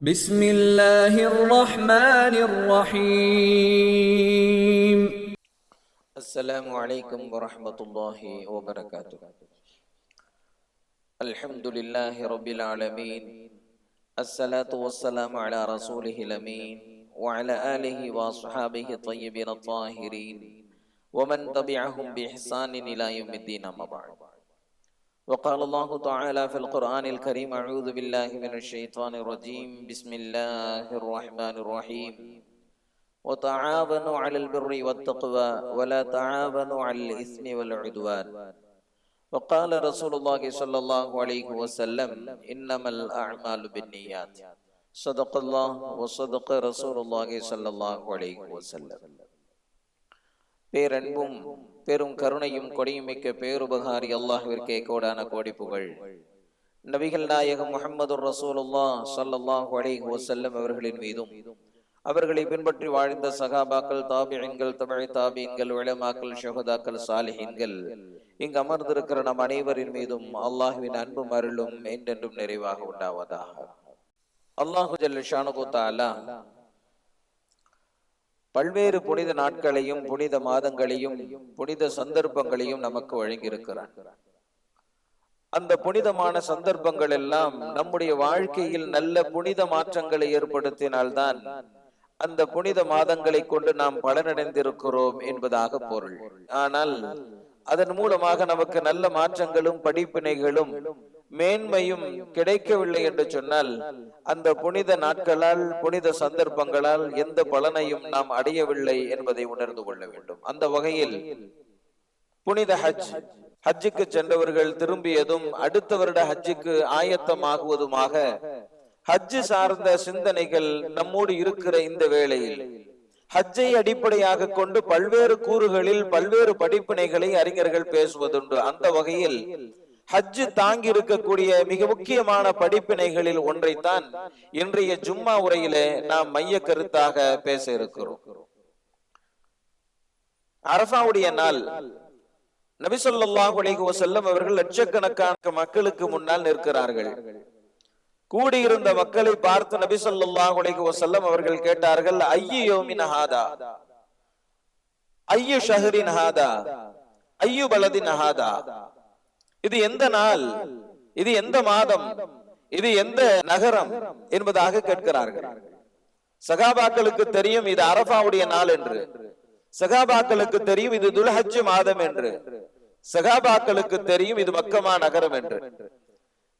بسم الله الرحمن الرحيم السلام عليكم ورحمة الله وبركاته الحمد لله رب العالمين الصلاة والسلام على رسوله الأمين وعلى آله وأصحابه الطيبين الطاهرين ومن تبعهم بإحسان إلى يوم الدين أما بعد وقال الله تعالى في القرآن الكريم أعوذ بالله من الشيطان الرجيم. بسم الله الرحمن الرحيم. وتعاونوا على البر والتقوى ولا تعاونوا على الإثم والعدوان. وقال رسول الله صلى الله عليه وسلم إنما الأعمال بالنيات. صدق الله وصدق رسول الله صلى الله عليه وسلم. பேரன்பும் பெரும் கருணையும் கொடியும் மிக்க பேருபகாரி அல்லாஹ்விற்கே கோடான கோடி புகழ் நபிகள் நாயகம் முகமது ரசூலுல்லா ஸல்லல்லாஹு அலைஹி வசல்லம் அவர்களின் மீதும் அவர்களை பின்பற்றி வாழ்ந்த சகாபாக்கள் தாபியன்கள் தமிழ் தாபியன்கள் விளமாக்கள் ஷஹதாக்கள் சாலிஹின்கள் இங்கு அமர்ந்திருக்கிற நம் அனைவரின் மீதும் அல்லாஹுவின் அன்பும் அருளும் என்றென்றும் நிறைவாக உண்டாவதாக. அல்லாஹு ஜல்ல ஷானுகு தஆலா பல்வேறு புனித நாட்களையும் புனித மாதங்களையும் புனித சந்தர்ப்பங்களையும் நமக்கு வழங்கியிருக்கிறார். அந்த புனிதமான சந்தர்ப்பங்கள் எல்லாம் நம்முடைய வாழ்க்கையில் நல்ல புனித மாற்றங்களை ஏற்படுத்தினால்தான் அந்த புனித மாதங்களை கொண்டு நாம் பலனடைந்திருக்கிறோம் என்பதாக பொருள். ஆனால் அதன் மூலமாக நமக்கு நல்ல மாற்றங்களும் படிப்பினைகளும் மேன்மையும் கிடைக்கவில்லை என்று சொன்னால் அந்த புனித நாட்களால் புனித சந்தர்ப்பங்களால் எந்த பலனையும் நாம் அடையவில்லை என்பதை உணர்ந்து கொள்ள வேண்டும். அந்த வகையில் புனித ஹஜ் ஹஜ்ஜுக்கு சென்றவர்கள் திரும்பியதும் அடுத்த வருட ஹஜ்ஜுக்கு ஆயத்தமாகுவதுமாக ஹஜ்ஜு சார்ந்த சிந்தனைகள் நம்மோடு இருக்கிற இந்த வேளையில் ஹஜ்ஜை அடிப்படையாக கொண்டு பல்வேறு கூறுகளில் பல்வேறு படிப்பினைகளை அறிஞர்கள் பேசுவதுண்டு. அந்த வகையில் ஹஜ்ஜு தாங்கி இருக்கக்கூடிய மிக முக்கியமான படிப்பினைகளில் ஒன்றைத்தான் இன்றைய ஜும்மா உரையிலே நாம் மைய கருத்தாக பேச இருக்கிறோம். அரசாவுடைய நாள் நபிசல்லாஹு அலைஹி அவர்கள் லட்சக்கணக்கான மக்களுக்கு முன்னால் நிற்கிறார்கள். கூடியிருந்த மக்களை பார்த்து நபி ஸல்லல்லாஹு அலைஹி அவர்கள் கேட்டார்கள் ஐயு யௌமின் ஹாதா? ஐயு ஷஹரின் ஹாதா? ஐயு பலதின் ஹாதா? இது எந்த நாள்? இது எந்த மாதம்? இது எந்த நகரம்? என்பதாக கேட்கிறார்கள். சகாபாக்களுக்கு தெரியும் இது அரபாவுடைய நாள் என்று. சகாபாக்களுக்கு தெரியும் இது துலஹஜ் மாதம் என்று. சகாபாக்களுக்கு தெரியும் இது மக்கமா நகரம் என்று.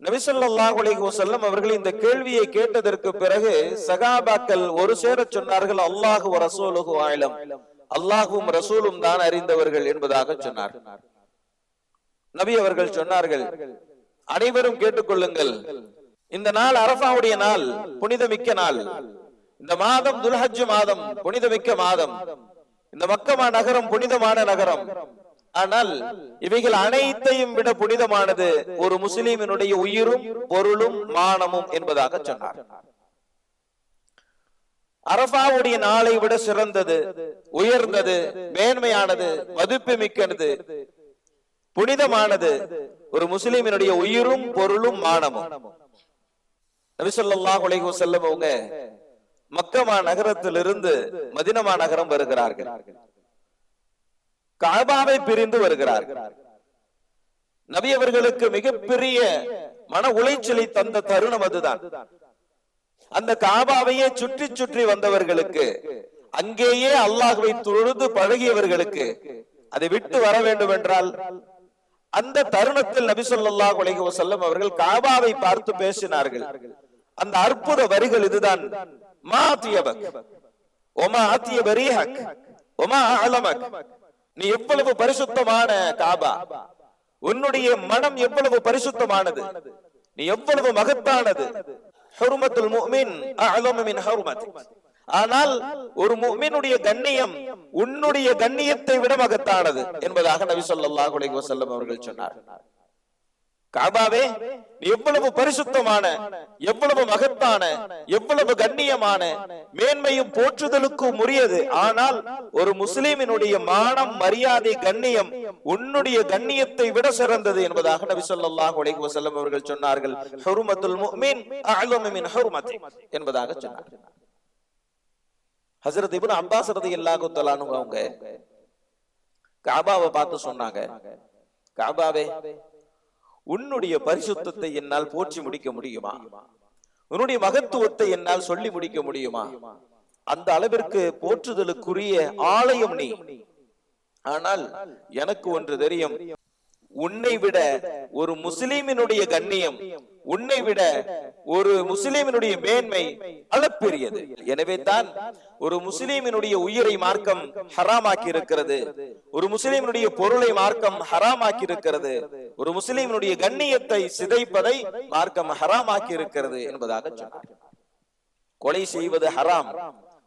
நபிசல்லாஹ் செல்லம் அவர்கள் இந்த கேள்வியை கேட்டதற்கு பிறகு சகாபாக்கள் ஒரு சேர சொன்னார்கள் அல்லாஹு ரசூலுகு ஆயிலம் அல்லாஹும் ரசூலும் தான் அறிந்தவர்கள் என்பதாக சொன்னார் நபி அவர்கள் சொன்னார்கள் அனைவரும் கேட்டுக்கொள்ளுங்கள். இந்த நாள் அரசாவுடைய நாள் புனிதமிக்க நாள். இந்த மாதம் துல்ஹஜ் மாதம் புனிதமிக்க மாதம். இந்த மக்கமா நகரம் புனிதமான நகரம். ஆனால் இவைகள் அனைத்தையும் விட புனிதமானது ஒரு முஸ்லிமினுடைய உயிரும் பொருளும் மானமும் என்பதாக சொன்னார். அரபாவுடைய நாளை விட சிறந்தது உயர்ந்தது மேன்மையானது மதிப்பு மிக்கது புனிதமானது. ஒரு முஸ்லிமினுடைய உயிரும் பொருளும் மானமும். நபிசல்லாஹ் உலக செல்லும் அவங்க மக்கமா நகரத்திலிருந்து மதினமா நகரம் வருகிறார்கள். காபாவை பிரிந்து வருகிறார்கள். நபி அவர்களுக்கு மிகப்பெரிய மன உளைச்சலை தந்த தருணம் அதுதான். அந்த காபாவையே சுற்றி சுற்றி வந்தவர்களுக்கு அங்கேயே அல்லாஹுவை தொழுது பழகியவர்களுக்கு அதை விட்டு வர வேண்டும் என்றால் அந்த தருணத்தில் நபி சொல்லாஹ் வசல்லம் அவர்கள் காபாவை பார்த்து பேசினார்கள். அந்த அற்புத வரிகள் இதுதான். மா தியபக் ஒமா ஆத்திய பரீஹக் ஒமா அலமக் நீ எவ்வளவு பரிசுத்தமான காபா. உன்னுடைய மனம் எவ்வளவு பரிசுத்தமானது. நீ எவ்வளவு மகத்தானது. முஃமின் மின் ஆனால் ஒரு முஃமினுடைய கண்ணியம் உன்னுடைய கண்ணியத்தை விட மகத்தானது என்பதாக நபி ஸல்லல்லாஹு அலைஹி அவர்கள் சொன்னார். காபாவே நீ எவ்வளவு பரிசுத்தமான எவ்வளவு மகத்தான எவ்வளவு கண்ணியமான மேன்மையும் போற்றுதலுக்கும் உரியது. ஆனால் ஒரு முஸ்லீமினுடைய மானம் மரியாதை கண்ணியம் உன்னுடைய கண்ணியத்தை விட சிறந்தது என்பதாக நபி சொல்லாஹ் உலகி வசல்லம் அவர்கள் சொன்னார்கள். என்பதாக சொன்னார்கள் ஹசரத் இப்னு அப்பாஸ் ரலியல்லாஹு அவங்க காபாவை பார்த்து சொன்னாங்க. காபாவே உன்னுடைய பரிசுத்தத்தை என்னால் போற்றி முடிக்க முடியுமா? உன்னுடைய மகத்துவத்தை என்னால் சொல்லி முடிக்க முடியுமா? அந்த அளவிற்கு போற்றுதலுக்குரிய ஆலயம் நீ. ஆனால் எனக்கு ஒன்று தெரியும். உன்னை விட ஒரு முஸ்லிமினுடைய கண்ணியம் உன்னை விட ஒரு முஸ்லீமினுடைய மேன்மை அளப்பெரியது எனவே தான் ஒரு முஸ்லிமினுடைய உயிரை மார்க்கம் ஹராமாக்கி இருக்கிறது ஒரு முஸ்லீமினுடைய பொருளை மார்க்கம் ஹராமாக்கி இருக்கிறது ஒரு முஸ்லிமினுடைய கண்ணியத்தை சிதைப்பதை மார்க்கம் ஹராமாக்கி இருக்கிறது என்பதாக சொன்னார். கொலை செய்வது ஹராம்.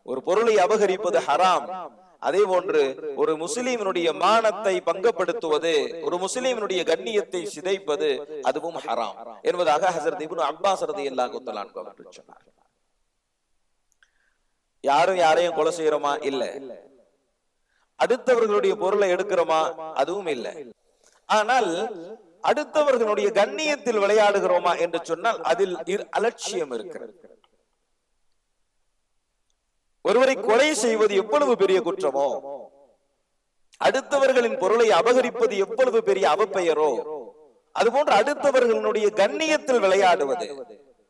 ஒரு பொருளை அபகரிப்பது ஹராம். அதே போன்று ஒரு முஸ்லீமினுடைய மானத்தை பங்கப்படுத்துவது ஒரு முஸ்லீமினுடைய கண்ணியத்தை சிதைப்பது அதுவும் ஹராம். என்பதாக ஹசரத் இப்னு அப்பாஸ் ரலியல்லாஹு தஆலா அன்ஹு அவர்கள் சொன்னார். யாரும் யாரையும் கொலை செய்யறோமா? இல்ல. அடுத்தவர்களுடைய பொருளை எடுக்கிறோமா? அதுவும் இல்ல. ஆனால் அடுத்தவர்களுடைய கண்ணியத்தில் விளையாடுகிறோமா என்று சொன்னால் அதில் இரு- அலட்சியம் இருக்கிறது. ஒருவரை கொலை செய்வது எவ்வளவு பெரிய குற்றமோ அடுத்தவர்களின் பொருளை அபகரிப்பது எவ்வளவு பெரிய அவப்பெயரோ அதுபோன்று அடுத்தவர்களுடைய கண்ணியத்தில் விளையாடுவது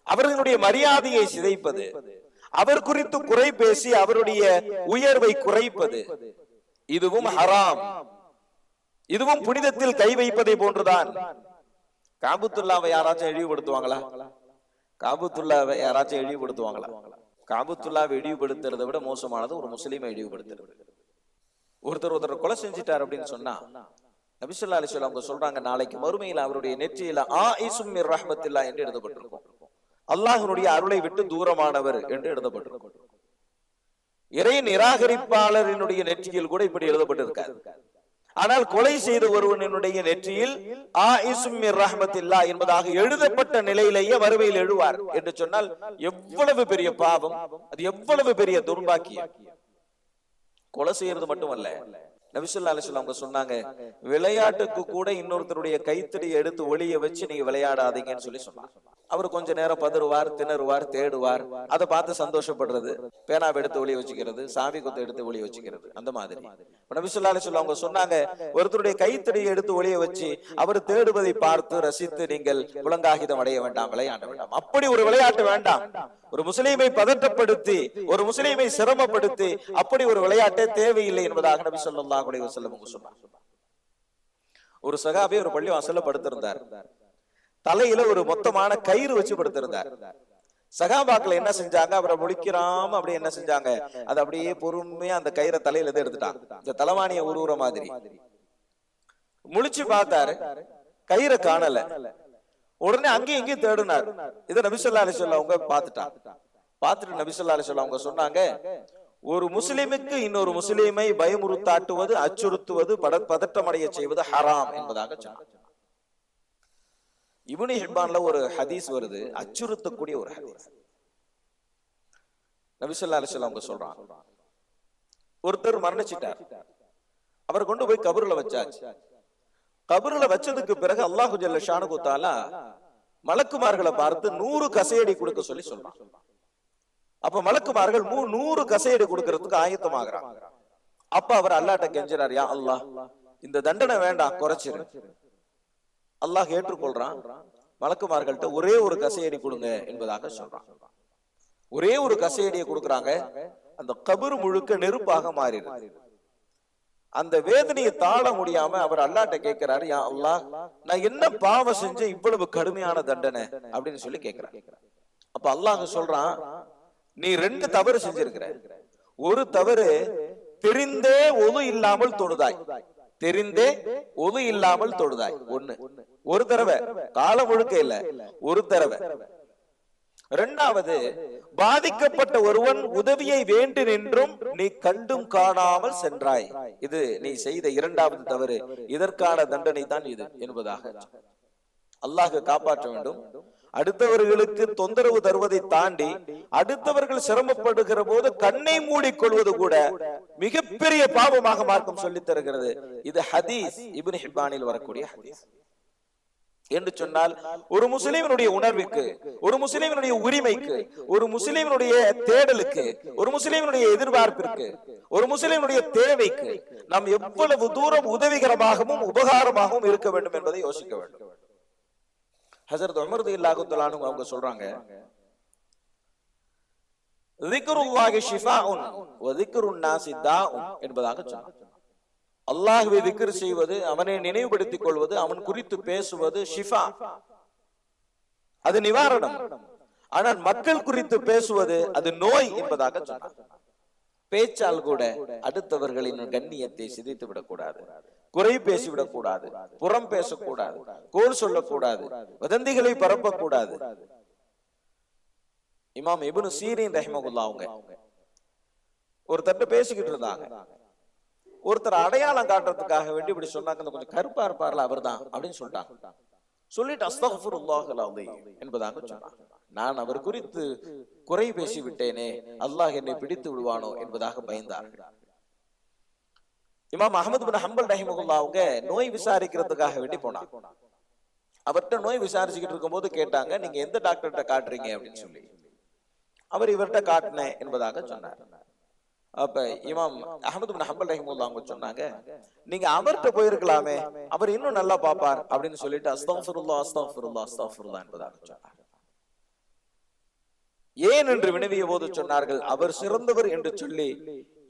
அவர்களுடைய மரியாதையை சிதைப்பது அவர் குறித்து குறை பேசி அவருடைய உயர்வை குறைப்பது இதுவும் ஹராம். இதுவும் புனிதத்தில் கை வைப்பதை போன்றுதான். காபுத்துல்லாவை யாராச்சும் இழிவுபடுத்துவாங்களா? காபுத்துல்லாவை யாராச்சும் இழிவுபடுத்துவாங்களா? காபத்துல்லாவை இழிவுபடுத்துறதை விட மோசமானது ஒரு முஸ்லீமை இழிவுபடுத்துறது. ஒருத்தர் ஒருத்தர் கொலை செஞ்சிட்டார் அப்படின்னு சொன்னா நபிசுல்லா அலிஸ்வல் அவங்க சொல்றாங்க நாளைக்கு மறுமையில் அவருடைய நெற்றியில ஆ இசும் ரஹமத்தில்லா என்று எழுதப்பட்டிருக்கும். அல்லாஹனுடைய அருளை விட்டு தூரமானவர் என்று எழுதப்பட்டிருக்கும். இறை நிராகரிப்பாளரினுடைய நெற்றியில் கூட இப்படி எழுதப்பட்டிருக்காரு ஆனால் கொலை செய்த ஒருவனுடைய நெற்றியில் ஆ ரஹமத்தில்லா என்பதாக எழுதப்பட்ட நிலையிலேயே வறுமையில் எழுவார் என்று சொன்னால் எவ்வளவு பெரிய பாவம் அது எவ்வளவு பெரிய துர்பாக்கியம். கொலை செய்யறது மட்டுமல்ல. நபிசுல்லா அலிசுல்லா அவங்க சொன்னாங்க விளையாட்டுக்கு கூட இன்னொருத்தருடைய கைத்தடியை எடுத்து ஒளிய வச்சு நீங்க விளையாடாதீங்கன்னு சொல்லி சொன்னாங்க. அவர் கொஞ்ச நேரம் பதறுவார் திணறுவார் தேடுவார். அதை பார்த்து சந்தோஷப்படுறது. பேனாவை எடுத்து ஒளி வச்சுக்கிறது சாவி கொத்து எடுத்து ஒளி வச்சுக்கிறது அந்த மாதிரி. இப்ப நபிசுல்லா அலிஸ்லாம் அவங்க சொன்னாங்க ஒருத்தருடைய கைத்தடியை எடுத்து ஒளிய வச்சு அவர் தேடுவதை பார்த்து ரசித்து நீங்கள் புலங்காகிதம் அடைய வேண்டாம் விளையாட வேண்டாம். அப்படி ஒரு விளையாட்டு வேண்டாம். ஒரு முஸ்லீமை பதட்டப்படுத்தி ஒரு முஸ்லீமை சிரமப்படுத்தி அப்படி ஒரு விளையாட்டே தேவையில்லை என்பதாக நபி ஸல்லல்லாஹு அலைஹி வஸல்லம் அவங்க சொன்னார் ஒரு சகாபி ஒரு பள்ளி வாசல்ல படுத்திருந்தார். தலையில ஒரு மொத்தமான கயிறு வச்சு படுத்திருந்தார் சகாபாக்கள் என்ன செஞ்சாங்க? அவரை முடிக்கிறாம அப்படியே என்ன செஞ்சாங்க? அது அப்படியே பொறுமையா அந்த கயிறை தலையில இருந்து எடுத்துட்டான் இந்த தலைவாணிய உருவுற மாதிரி. முழிச்சு பார்த்தாரு. கயிறை காணல. உடனே அங்கேயும் இங்கேயும் தேடினார். இதை நபிசல்லா அலிசல்லா அவங்க பார்த்துட்டான் பார்த்துட்டு நபிசல்லா அலிசல்லா அவங்க சொன்னாங்க ஒரு முஸ்லிமுக்கு இன்னொரு முஸ்லிமை பயமுறுத்தாட்டுவது அச்சுறுத்துவது பட பதட்டமடைய செய்வது ஹராம் என்பதாக சொன்னார் இப்னு ஹிப்பான்ல ஒரு ஹதீஸ் வருது. அச்சுறுத்தக்கூடிய ஒரு ஹதீஸ். நபிசல்லா அலிசல்ல அவங்க சொல்றான் ஒருத்தர் மரணிச்சிட்டார். அவரை கொண்டு போய் கபருல வச்சாச்சு. கபருல வச்சதுக்கு பிறகு அல்லாஹு ஜல்ல ஷானு தாலா மலக்குமார்களை பார்த்து நூறு கசையடி கொடுக்க சொல்லி சொல்றான். அப்ப மலக்குமார்கள் மூ நூறு கசையடி கொடுக்கறதுக்கு ஆயத்தமாகறாங்க. அப்ப அவர் அல்லாட்ட கெஞ்சினார் யா அல்லாஹ் இந்த தண்டனை வேண்டாம் குறைச்சிரு. அல்லாஹ் ஏற்றுக்கொள்றான். வழக்குமார்கள்ட்ட ஒரே ஒரு கசையடி கொடுங்க என்பதாக சொல்றான். ஒரே ஒரு கசையடியை கொடுக்குறாங்க. அந்த கபர் முழுக்க நெருப்பாக மாறிடுது. அந்த வேதனையை தாழ முடியாம அவர் அல்லாட்ட கேட்கிறாரு யா அல்லாஹ் நான் என்ன பாவம் செஞ்சேன்? இவ்வளவு கடுமையான தண்டனை. அப்படின்னு சொல்லி கேட்கிறார். அப்ப அல்லாஹ் சொல்றான் நீ ரெண்டு தவறு செஞ்சிருக்கிற. ஒரு தவறு தெரிந்தே ஒது இல்லாமல் தொழுதாய் தெரிந்தே ஒது இல்லாமல் தொழுதாய் ஒண்ணு ஒரு தடவை. காலம் முழுக்க இல்ல. ஒரு தடவை. இரண்டாவது பாதிக்கப்பட்ட ஒருவன் உதவியை வேண்டு நின்றும் நீ கண்டும் காணாமல் சென்றாய். இது நீ செய்த இரண்டாவது தவறு. இதற்கான தண்டனை தான் இது என்பதாக. அல்லாஹ் காப்பாற்ற வேண்டும். அடுத்தவர்களுக்கு தொந்தரவு தருவதை தாண்டி அடுத்தவர்கள் சிரமப்படுகிற போது கண்ணை மூடிக்கொள்வது கூட மிகப்பெரிய பாவமாக மார்க்கம் சொல்லித் தருகிறது. இது ஹதீஸ் இபின் ஹிபானில் வரக்கூடிய ஹதீஸ். என்று சொன்னால் ஒரு முஸ்லிமினுடைய உணர்விற்கு ஒரு முஸ்லிமினுடைய உரிமைக்கு ஒரு முஸ்லிமினுடைய தேடலுக்கு ஒரு முஸ்லிமினுடைய எதிர்பார்ப்பிற்கு ஒரு முஸ்லிமினுடைய தேவைக்கு நாம் எவ்வளவு தூரம் உதவிகரமாகவும் உபகாரமாகவும் இருக்க வேண்டும் என்பதை யோசிக்க வேண்டும். ஹசரத் அமர்து இல்லாகுத்தலானு அவங்க சொல்றாங்க என்பதாக சொன்னாங்க. அல்லாஹ்வை திக்ர் செய்வது அவனை நினைவுபடுத்திக் கொள்வது அவன் குறித்து பேசுவது ஷிஃபா. அது நிவாரணம். ஆனால் மக்கள் குறித்து பேசுவது அது நோய் என்பதாக சொன்னார். பேச்சால் கூட அடுத்தவர்களின் கண்ணியத்தை சிதைத்து விடக்கூடாது குறை பேசிவிடக் கூடாது புறம் பேசக்கூடாது. கோல் சொல்லக்கூடாது. வதந்திகளை பரப்பக்கூடாது. இமாம் இப்னு சீரின் ரஹ்மகுல்லா அவங்க ஒருத்தர்ட்ட பேசிக்கிட்டு இருந்தாங்க. ஒருத்தர் அடையாளம் காட்டுறதுக்காக வேண்டி இப்படி சொன்னாங்க. கொஞ்சம் கருப்பா இருப்பார்ல அவர்தான் அப்படின்னு சொல்லிட்டாங்க. சொல்லிட்டு அஸ்தகுல்லாஹ் என்பதாக சொன்னாங்க. நான் அவர் குறித்து குறை பேசி விட்டேனே அல்லாஹ் என்னை பிடித்து விடுவானோ என்பதாக பயந்தார்கள். இமாம் அகமது பின் ஹம்பல் ரஹிமகுல்லா அவங்க நோய் விசாரிக்கிறதுக்காக வேண்டி போனாங்க. அவர்கிட்ட நோய் விசாரிச்சுக்கிட்டு இருக்கும்போது கேட்டாங்க நீங்க எந்த டாக்டர்கிட்ட காட்டுறீங்க? அப்படின்னு சொல்லி. அவர் இவர்கிட்ட காட்டினேன் என்பதாக சொன்னார். அப்ப இமாம் அகமது பின் ஹம்பல் ரஹிமுல்லா அவங்க சொன்னாங்க நீங்க அவர்கிட்ட போயிருக்கலாமே அவர் இன்னும் நல்லா பாப்பார் அப்படின்னு சொல்லிட்டு அஸ்தாஃபிருல்லா அஸ்தாஃபிருல்லா அஸ்தாஃபிருல்லா என்பதாக சொன்னார். ஏன் என்று வினவிய போது சொன்னார்கள் அவர் சிறந்தவர் என்று சொல்லி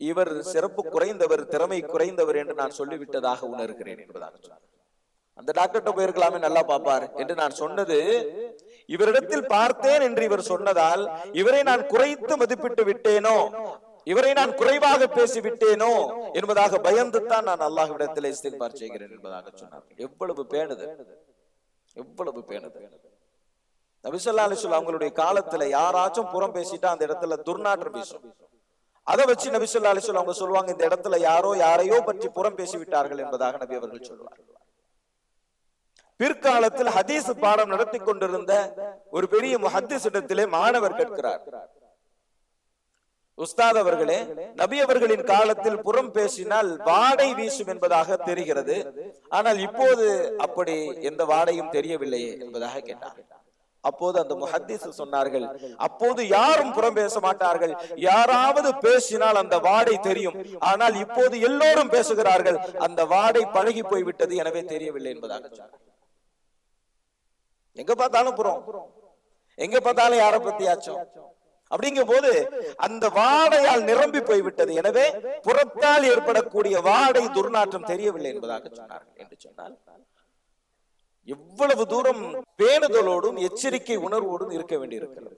இவர் சிறப்பு குறைந்தவர் திறமை குறைந்தவர் என்று நான் சொல்லிவிட்டதாக உணர்கிறேன் என்பதாக சொன்னார். அந்த டாக்டர்கிட்ட போயிருக்கலாமே நல்லா பாப்பார் என்று நான் சொன்னது இவரிடத்தில் பார்த்தேன் என்று இவர் சொன்னதால் இவரை நான் குறைத்து மதிப்பிட்டு விட்டேனோ? இவரை நான் குறைவாக பேசிவிட்டேனோ என்பதாக பயந்து தான் நான் அல்லாஹ்விடத்தில் இஸ்திக்பார் செய்கிறேன் என்பதாக சொன்னார். எவ்வளவு பேணுது? எவ்வளவு பேணுது? நபிசல்லா அலிசுல்லா அவங்களுடைய காலத்துல யாராச்சும் புறம் பேசிட்டா அந்த இடத்துல துர்நாற்றம் பேசும் அதை வச்சு நபிசல்லா அலிசுல்லா அவங்க சொல்லுவாங்க இந்த இடத்துல யாரோ யாரையோ பற்றி புறம் பேசிவிட்டார்கள் என்பதாக நபி அவர்கள் சொல்வார். பிற்காலத்தில் ஹதீஸ் பாடம் நடத்தி கொண்டிருந்த ஒரு பெரிய முஹத்திஸ் இடத்திலே மாணவர் கேட்கிறார். உஸ்தாத் அவர்களே நபி அவர்களின் காலத்தில் புறம் பேசினால் வாடை வீசும் என்பதாக தெரிகிறது. ஆனால் இப்போது அப்படி எந்த வாடையும் தெரியவில்லையே என்பதாக கேட்டார். அப்போது அந்த முஹத்திஸ் சொன்னார்கள் அப்போது யாரும் புறம் பேச மாட்டார்கள். யாராவது பேசினால் அந்த வாடை தெரியும். ஆனால் இப்போது எல்லோரும் பேசுகிறார்கள். அந்த வாடை பழகி போய்விட்டது எனவே தெரியவில்லை என்பதாக சொன்னார். எங்க பார்த்தாலும் புறம். எங்க பார்த்தாலும் யார பத்தியாச்சும்? அப்படிங்கும் போது அந்த வாடையால் நிரம்பி போய்விட்டது. எனவே புறத்தால் ஏற்படக்கூடிய வாடை துர்நாற்றம் தெரியவில்லை என்பதாக சொன்னார்கள் என்று சொன்னால் எவ்வளவு தூரம் பேணுதலோடும் எச்சரிக்கை உணர்வோடும் இருக்க வேண்டியிருக்கிறது.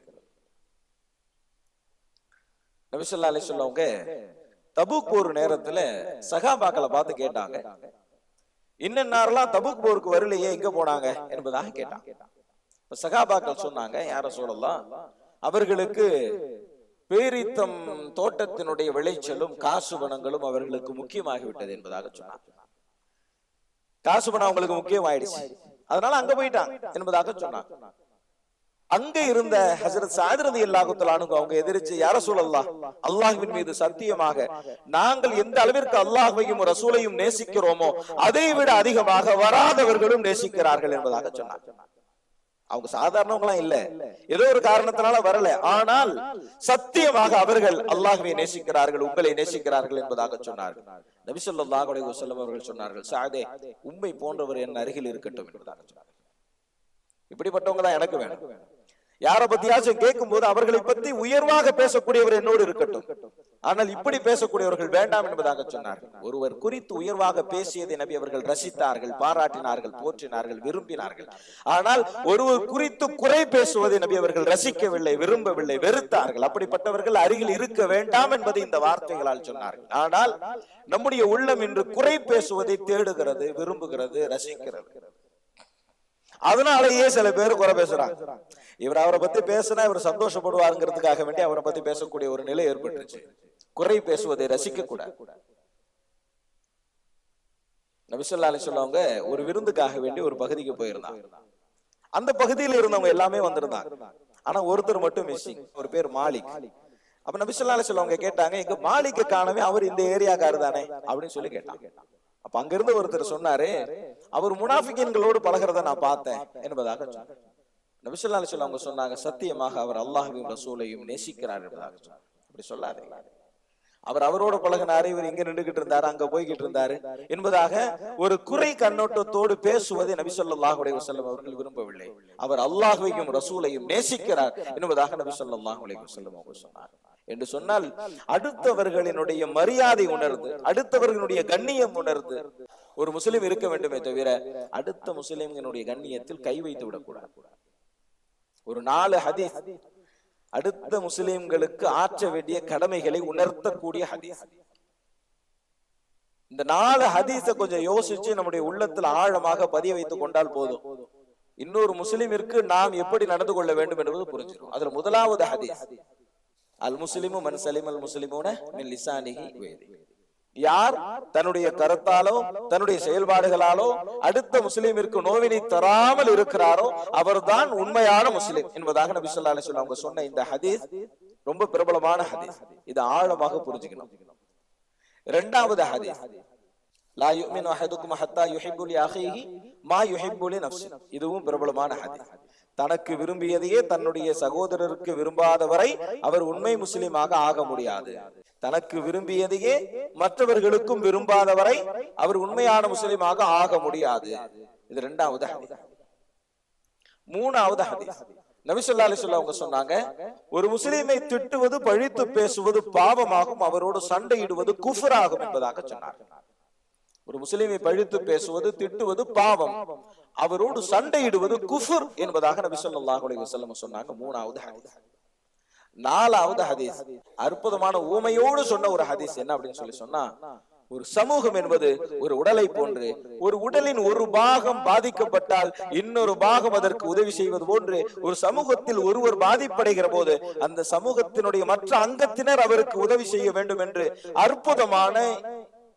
நபிசல்லா அலி சொல்லவங்க தபுக் போர் நேரத்துல சகாபாக்களை பார்த்து கேட்டாங்க. இன்னென்னாரெல்லாம் தபுக் போருக்கு வரலையே எங்க போனாங்க? என்பதாக கேட்டாங்க. சகாபாக்கள் சொன்னாங்க யார சொல்லலாம் அவர்களுக்கு பேரித்தம் தோட்டத்தினுடைய விளைச்சலும் காசு பணங்களும் அவர்களுக்கு முக்கியமாகிவிட்டது என்பதாக சொன்னாங்க காசு பணம் அவங்களுக்கு முக்கியமாயிடுச்சு. அதனால அங்க போயிட்டாங்க என்பதாக சொன்னாங்க அங்க இருந்த ஹசரத் சாதிரதி அல்லாஹுத்தலானு அவங்க எதிர்த்து யார சொல்லலாம் அல்லாஹுவின் மீது சத்தியமாக நாங்கள் எந்த அளவிற்கு அல்லாஹுவையும் ரசூலையும் நேசிக்கிறோமோ அதை விட அதிகமாக வராதவர்களும் நேசிக்கிறார்கள் என்பதாக சொன்னாங்க அவங்க சாதாரணவங்களாம் இல்ல. ஏதோ ஒரு காரணத்தினால வரல. ஆனால் சத்தியமாக அவர்கள் அல்லாஹுவை நேசிக்கிறார்கள் உங்களை நேசிக்கிறார்கள் என்பதாக சொன்னார்கள். நபிசல்லாஹ் அலைஹி வஸல்லம் அவர்கள் சொன்னார்கள் சாதே உண்மை போன்றவர் என் அருகில் இருக்கட்டும் என்பதாக சொன்னார்கள். இப்படிப்பட்டவங்க தான் எனக்கு வேணும். யாரை பத்தியாச்சும் கேட்கும் போது அவர்களை பத்தி உயர்வாக பேசக்கூடியவர் என்னோடு இருக்கட்டும். ஆனால் இப்படி பேசக்கூடியவர்கள் வேண்டாம் என்பதாக சொன்னார்கள் ஒருவர் குறித்து உயர்வாக பேசியதை நபி அவர்கள் ரசித்தார்கள் பாராட்டினார்கள் போற்றினார்கள் விரும்பினார்கள். ஆனால் ஒருவர் குறித்து குறை பேசுவதை நபி அவர்கள் ரசிக்கவில்லை விரும்பவில்லை வெறுத்தார்கள். அப்படிப்பட்டவர்கள் அருகில் இருக்க வேண்டாம் என்பதை இந்த வார்த்தைகளால் சொன்னார்கள். ஆனால் நம்முடைய உள்ளம் இன்று குறை பேசுவதை தேடுகிறது விரும்புகிறது ரசிக்கிறது. அதனாலேயே சில பேர் குறை பேசுறாங்க. இவர் அவரை பத்தி பேசினா இவர் சந்தோஷப்படுவாருங்கிறதுக்காக வேண்டி அவரை பத்தி பேசக்கூடிய ஒரு நிலை ஏற்பட்டுருச்சு. குறை பேசுவதை ரசிக்க கூடாது நபிசல்லா அலி சொல்லுவாங்க ஒரு விருந்துக்காக வேண்டி ஒரு பகுதிக்கு போயிருந்தாங்க அந்த பகுதியில் இருந்தவங்க எல்லாமே வந்திருந்தாங்க. ஆனா ஒருத்தர் மட்டும் மிஸ்ஸிங் ஒரு பேர் மாலிக். அப்ப நபிசல்லால சொல்லுவங்க கேட்டாங்க எங்க மாலிக்க காணவே அவர் இந்த ஏரியாக்காரு தானே? அப்படின்னு சொல்லி கேட்டாங்க அப்ப அங்கிருந்து ஒருத்தர் சொன்னாரு அவர் முனாஃபிகன்களோடு பழகிறத நான் பார்த்தேன் என்பதாக சொன்னாங்க. நபிசல்லால சொல்ல அவங்க சொன்னாங்க சத்தியமாக அவர் அல்லாஹையும் ரசூலையும் நேசிக்கிறார் என்பதாக சொன்னார் அப்படி சொல்லாதீங்க அவர் அவரோட பழகினாரு இவர் இங்க நின்றுகிட்டு இருந்தாரு அங்க போய்கிட்டு இருந்தாரு என்பதாக ஒரு குறை கண்ணோட்டத்தோடு பேசுவதை நபி ஸல்லல்லாஹு அலைஹி அவர்கள் விரும்பவில்லை. அவர் அல்லாஹையும் ரசூலையும் நேசிக்கிறார் என்பதாக நபி ஸல்லல்லாஹு அலைஹி வஸல்லம் அவர்கள் சொன்னார். என்று சொன்னால் அடுத்தவர்களினுடைய மரியாதை உணர்ந்து அடுத்தவர்களுடைய கண்ணியம் உணர்ந்து ஒரு முஸ்லிம் இருக்க வேண்டுமே தவிர அடுத்த முஸ்லிம்களுடைய கண்ணியத்தில் கை வைத்து விடக்கூடாது. ஒரு நாலு ஹதீஸ் அடுத்த முஸ்லிம்களுக்கு ஆற்ற வேண்டிய கடமைகளை உணர்த்தக்கூடிய ஹதீஸ். இந்த நாலு ஹதீஸ கொஞ்சம் யோசிச்சு நம்முடைய உள்ளத்தில் ஆழமாக பதிய வைத்துக் கொண்டால் போதும். இன்னொரு முஸ்லிமிற்கு நாம் எப்படி நடந்து கொள்ள வேண்டும் என்பது புரிஞ்சிடும். அதுல முதலாவது ஹதீஸ். அல் முஸ்லிமு மன் சலிம் அல் முஸ்லிமூன மின் லிசானிகி வேதி யார்? தன்னுடைய கருத்தாலோ தன்னுடைய செயல்பாடுகளாலோ அடுத்த முஸ்லீமிற்கு நோவினை தராமல் இருக்கிறாரோ அவர்தான் உண்மையான முஸ்லீம் என்பதாக நபி ஸல்லல்லாஹு அலைஹி அவங்க சொன்ன இந்த ஹதீஸ் ரொம்ப பிரபலமான ஹதீஸ். இது ஆழமாக புரிஞ்சுக்கணும். இரண்டாவது ஹதீஸ். லா யுமின் அஹதுக்கும் ஹத்தா யுஹிபுலி அஹிஹி மா யுஹிபுலி லி இதுவும் பிரபலமான ஹதீஸ். தனக்கு விரும்பியதையே தன்னுடைய சகோதரருக்கு விரும்பாதவரை அவர் உண்மை முஸ்லிமாக ஆக முடியாது. தனக்கு விரும்பியதையே மற்றவர்களுக்கும் விரும்பாதவரை அவர் உண்மையான முஸ்லிமாக ஆக முடியாது. இது ரெண்டாவது மூணாவது ஹதீஸ். நபிசல்லா அலிஸ்வல்லா அவங்க சொன்னாங்க ஒரு முஸ்லீமை திட்டுவது பழித்து பேசுவது பாவமாகும் அவரோடு சண்டையிடுவது குஃபராகும் என்பதாக சொன்னார் ஒரு முஸ்லீமை பழித்து பேசுவது திட்டுவது பாவம். அவரோடு சண்டையிடுவது குஃபுர் என்பதாக நபி ஸல்லல்லாஹு அலைஹி வஸல்லம் சொன்னாங்க. மூணாவது ஹதீஸ். நாலாவது ஹதீஸ். அற்புதமான ஊமையோடு சொன்ன ஒரு ஹதீஸ் என்ன அப்படின்னு சொல்லி சொன்னா ஒரு சமூகம் என்பது ஒரு உடலை போன்று ஒரு உடலின் ஒரு பாகம் பாதிக்கப்பட்டால் இன்னொரு பாகம் அதற்கு உதவி செய்வது போன்று ஒரு சமூகத்தில் ஒருவர் பாதிப்படைகிற போது அந்த சமூகத்தினுடைய மற்ற அங்கத்தினர் அவருக்கு உதவி செய்ய வேண்டும் என்று அற்புதமான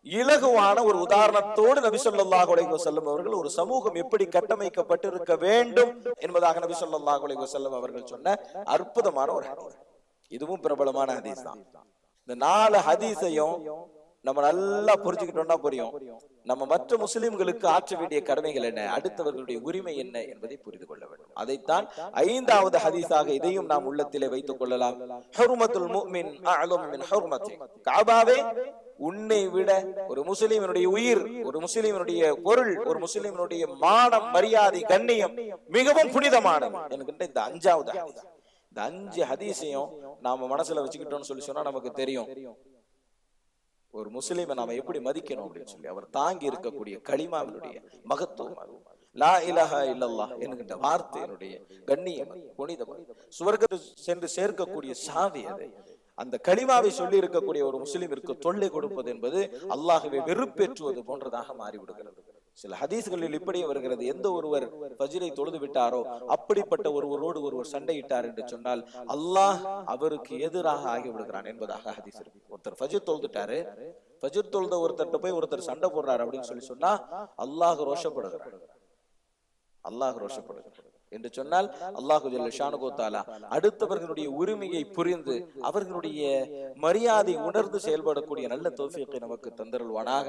இலகுவான ஒரு உதாரணத்தோடு நபி சொல்லாஹ் உலக செல்லும் அவர்கள் ஒரு சமூகம் எப்படி கட்டமைக்கப்பட்டிருக்க வேண்டும் என்பதாக நபி சொல்லாஹ் உலக செல்லும் அவர்கள் சொன்ன அற்புதமான ஒரு இதுவும் பிரபலமான ஹதீஸ் தான். இந்த நாலு ஹதீஸையும் நம்ம நல்லா புரிஞ்சுக்கிட்டோம்னா புரியும். நம்ம மற்ற முஸ்லிம்களுக்கு ஆற்ற வேண்டிய கடமைகள் என்ன? அடுத்தவர்களுடைய உரிமை என்ன என்பதை புரிந்து கொள்ள வேண்டும். அதைத்தான் ஐந்தாவது ஹதீஸாக இதையும் நாம் உள்ளத்திலே வைத்துக் கொள்ளலாம். ஹருமத்துல் முஃமின் அஅலம் மின் ஹுர்மத்தி. காபாவே உன்னை விட ஒரு முஸ்லிமினுடைய உயிர் ஒரு முஸ்லிமினுடைய பொருள் ஒரு முஸ்லிமினுடைய மானம் மரியாதை கண்ணியம் மிகவும் புனிதமானது என்கின்ற இந்த அஞ்சாவது இந்த அஞ்சு ஹதீஸையும் நாம மனசுல வச்சுக்கிட்டோம்னு சொல்லி சொன்னா நமக்கு தெரியும். ஒரு முஸ்லீமை நாம எப்படி மதிக்கணும் அப்படின்னு சொல்லி அவர் தாங்கி இருக்கக்கூடிய களிமாவினுடைய மகத்துவம் லா இலஹா இல்லல்லா என்கின்ற வார்த்தையினுடைய கண்ணியம் புனிதம் சுவர்க்கத்து சென்று சேர்க்கக்கூடிய சாவி அது. அந்த களிமாவை சொல்லி இருக்கக்கூடிய ஒரு முஸ்லீமிற்கு தொல்லை கொடுப்பது என்பது அல்லாஹுவை வெறுப்பேற்றுவது போன்றதாக மாறிவிடுகிறது. சில ஹதீஸ்களில் இப்படி வருகிறது. எந்த ஒருவர் பஜிரை தொழுது விட்டாரோ அப்படிப்பட்ட ஒருவரோடு ஒருவர் சண்டையிட்டார் என்று சொன்னால் அல்லாஹ் அவருக்கு எதிராக ஆகிவிடுகிறான் என்பதாக ஹதீஸ் இருக்கு. ஒருத்தர் ஃபஜிர் தொழுதுட்டாரு ஃபஜிர் தொழுத ஒருத்தர்கிட்ட போய் ஒருத்தர் சண்டை போடுறாரு அப்படின்னு சொல்லி சொன்னா அல்லாஹ் ரோஷப்படுகிறார் அல்லாஹ் ரோஷப்படுகிறார் என்று சொன்னால் அல்லாஹு ஜல்ல அடுத்தவர்களுடைய உரிமையை புரிந்து அவர்களுடைய மரியாதை உணர்ந்து செயல்படக்கூடிய நல்ல தோஃபியத்தை நமக்கு தந்தருள்வானாக.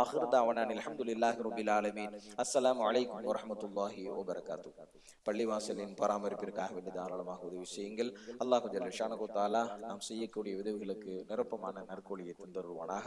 ஆஹிர்தாவனான் அல்ஹம்துலில்லாஹி ரபில் ஆலமீன். அஸ்ஸலாமு அலைக்கும் வரஹ்மத்துல்லாஹி வபரகாத்து. பள்ளிவாசலின் பராமரிப்பிற்காக வேண்டி தாராளமாக உதவி செய்யுங்கள். அல்லாஹு ஜல்ல நாம் செய்யக்கூடிய உதவிகளுக்கு நிரப்பமான நற்கொலியை தந்தருள்வானாக.